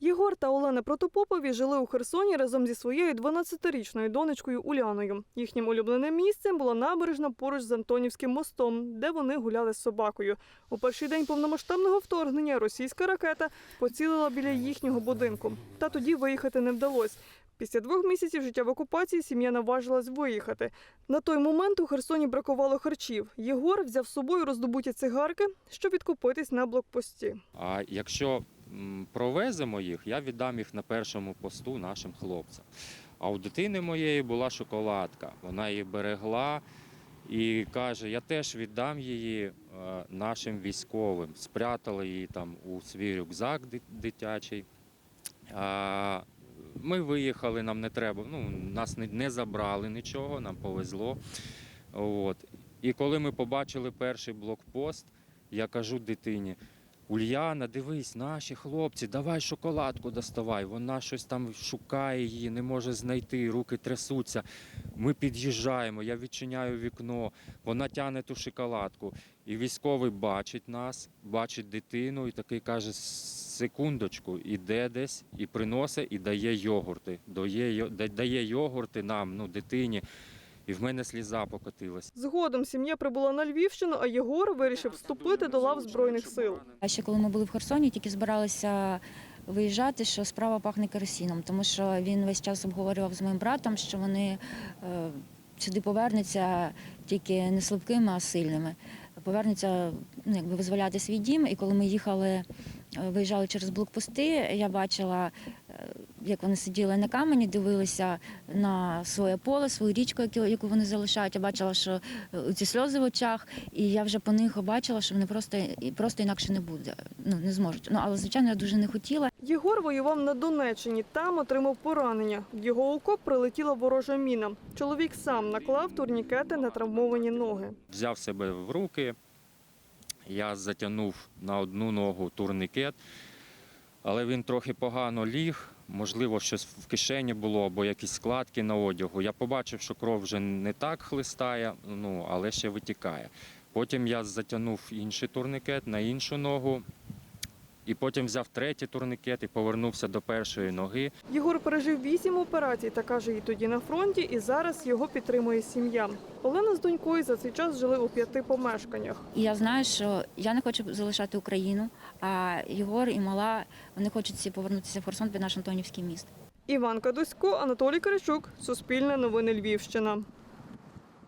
Єгор та Олена Протопопові жили у Херсоні разом зі своєю 12-річною донечкою Уляною. Їхнім улюбленим місцем була набережна поруч з Антонівським мостом, де вони гуляли з собакою. У перший день повномасштабного вторгнення російська ракета поцілила біля їхнього будинку. Та тоді виїхати не вдалося. Після двох місяців життя в окупації сім'я наважилась виїхати. На той момент у Херсоні бракувало харчів. Єгор взяв з собою роздобуті цигарки, щоб відкупитись на блокпості. А якщо провеземо їх, я віддам їх на першому посту нашим хлопцям. А у дитини моєї була шоколадка. Вона її берегла і каже: я теж віддам її е, нашим військовим. Спрятали її там у свій рюкзак дитячий. Ми виїхали, нам не треба. Ну, нас не забрали нічого, нам повезло. От. І коли ми побачили перший блокпост, я кажу дитині: Ульяна, дивись, наші хлопці, давай шоколадку доставай. Вона щось там шукає її, не може знайти, руки трясуться. Ми під'їжджаємо, я відчиняю вікно, вона тягне ту шоколадку. І військовий бачить нас, бачить дитину і такий каже: секундочку, іде десь і приносить, і дає йогурти. Дає, дає йогурти нам, ну, дитині. І в мене сліза покотилась. Згодом сім'я прибула на Львівщину, а Єгор вирішив вступити до лав збройних сил. А ще коли ми були в Херсоні, тільки збиралися виїжджати, що справа пахне керосином, тому що він весь час обговорював з моїм братом, що вони е, сюди повернуться тільки не слабкими, а сильними. Повернуться ну, якби визволяти свій дім. І коли ми їхали, е, виїжджали через блокпости, я бачила, е, як вони сиділи на камені, дивилися на своє поле, свою річку, яку- вони залишають. Я бачила, що е, ці сльози в очах, і я вже по них бачила, що вони просто, просто інакше не буде, ну не зможуть. Ну але звичайно, я дуже не хотіла. Єгор воював на Донеччині, там отримав поранення. В його окоп прилетіла ворожа міна. Чоловік сам наклав турнікети на травмовані ноги. Взяв себе в руки, я затягнув на одну ногу турникет, але він трохи погано ліг. Можливо, щось в кишені було або якісь складки на одягу. Я побачив, що кров вже не так хлистає, ну, але ще витікає. Потім я затягнув інший турникет на іншу ногу. І потім взяв третій турникет і повернувся до першої ноги. Єгор пережив вісім операцій та каже, і тоді на фронті, і зараз його підтримує сім'я. Олена з донькою за цей час жили у п'яти помешканнях. І я знаю, що я не хочу залишати Україну, а Єгор і мала вони хочуть всі повернутися в Херсон під наш Антонівський міст. Іван Кадусько, Анатолій Киричук, Суспільне новини Львівщина.